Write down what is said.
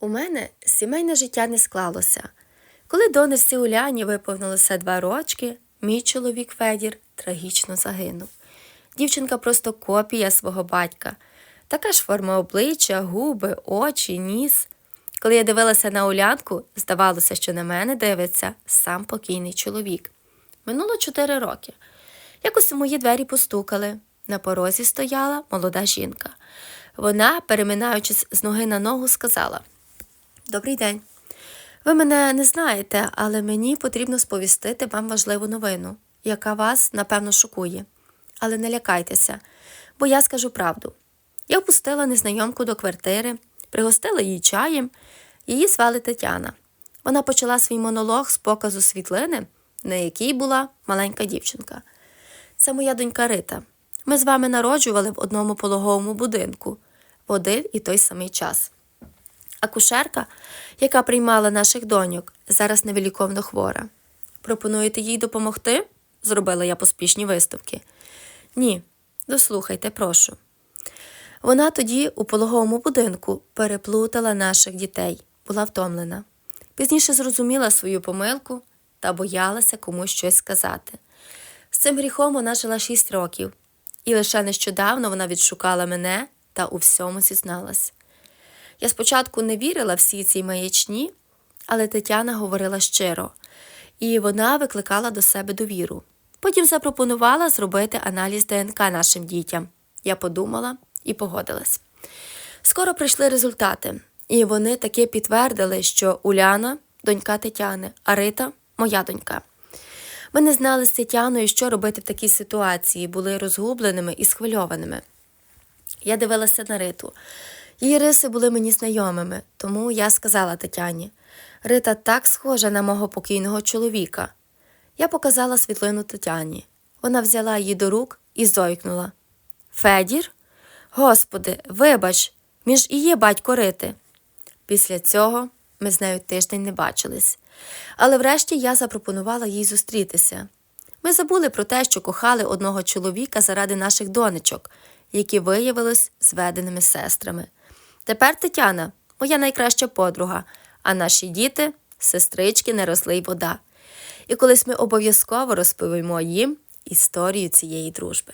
У мене сімейне життя не склалося. Коли донорці Уляні виповнилося два рочки, мій чоловік Федір трагічно загинув. Дівчинка просто копія свого батька. Така ж форма обличчя, губи, очі, ніс. Коли я дивилася на Улянку, здавалося, що на мене дивиться сам покійний чоловік. Минуло чотири роки. Якось у мої двері постукали. На порозі стояла молода жінка. Вона, переминаючись з ноги на ногу, сказала: Добрий день. Ви мене не знаєте, але мені потрібно сповістити вам важливу новину, яка вас, напевно, шокує. Але не лякайтеся, бо я скажу правду. Я впустила незнайомку до квартири, пригостила її чаєм, її звали Тетяна. Вона почала свій монолог з показу світлини, на якій була маленька дівчинка. Це моя донька Рита. Ми з вами народжували в одному пологовому будинку в один і той самий час. Акушерка, яка приймала наших доньок, зараз невиліковно хвора. Пропонуєте їй допомогти? зробила я поспішні виставки. Ні, дослухайте, прошу. Вона тоді у пологовому будинку переплутала наших дітей, була втомлена. Пізніше зрозуміла свою помилку та боялася комусь щось сказати. З цим гріхом вона жила шість років, і лише нещодавно вона відшукала мене та у всьому зізналась. Я спочатку не вірила всій цій маячні, але Тетяна говорила щиро, і вона викликала до себе довіру. Потім запропонувала зробити аналіз ДНК нашим дітям. Я подумала і погодилась. Скоро прийшли результати, і вони таки підтвердили, що Уляна донька Тетяни, а Рита моя донька. Ми не знали з Тетяною, що робити в такій ситуації, були розгубленими і схвильованими. Я дивилася на Риту. Її риси були мені знайомими, тому я сказала Тетяні Рита так схожа на мого покійного чоловіка. Я показала світлину Тетяні. Вона взяла її до рук і зойкнула. Федір? Господи, вибач, між і є батько Рити. Після цього ми з нею тиждень не бачились. Але врешті я запропонувала їй зустрітися. Ми забули про те, що кохали одного чоловіка заради наших донечок, які виявились зведеними сестрами. Тепер Тетяна, моя найкраща подруга, а наші діти сестрички не росли й вода. І колись ми обов'язково розповімо їм історію цієї дружби.